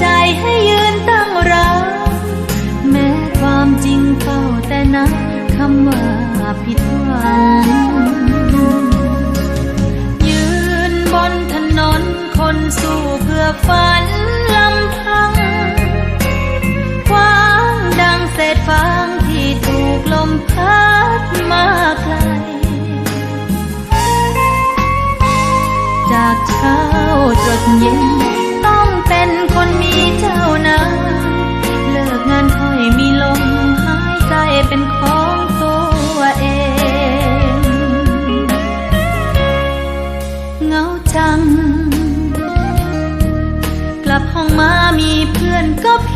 ใจให้ยืนตั้งรับแม้ความจริงเฝ้าแต่นับคำว่าผิดหวังยืนบนถนนคนสู้เพื่อฝันลำพังกว้างดังเศษฟางที่ถูกลมพัดมาไกลจากเช้าจดเย็น เป็นคนมีเจ้านายเลิกงานค่อยมีลมหายใจเป็นของตัวเองเงาจัง กลับห้องมามีเพื่อนก็เพี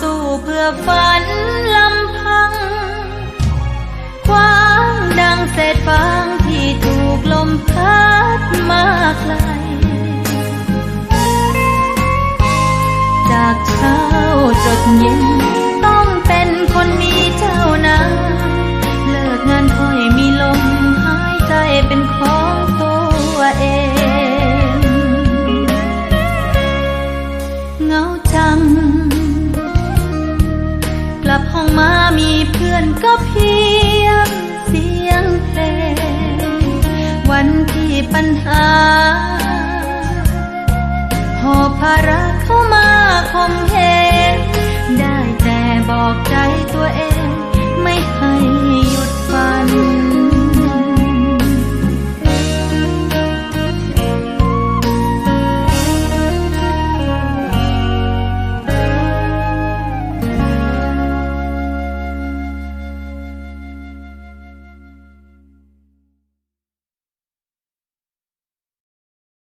สู้เพื่อฝันลำพัง คว้างดังเศษฟางที่ถูกลมพัดมาไกล จากเช้าจดเย็น ลับห้องมามีเพื่อนก็เพียงเสียงเพลง วันที่ปัญหา หอบภาระเข้ามาคม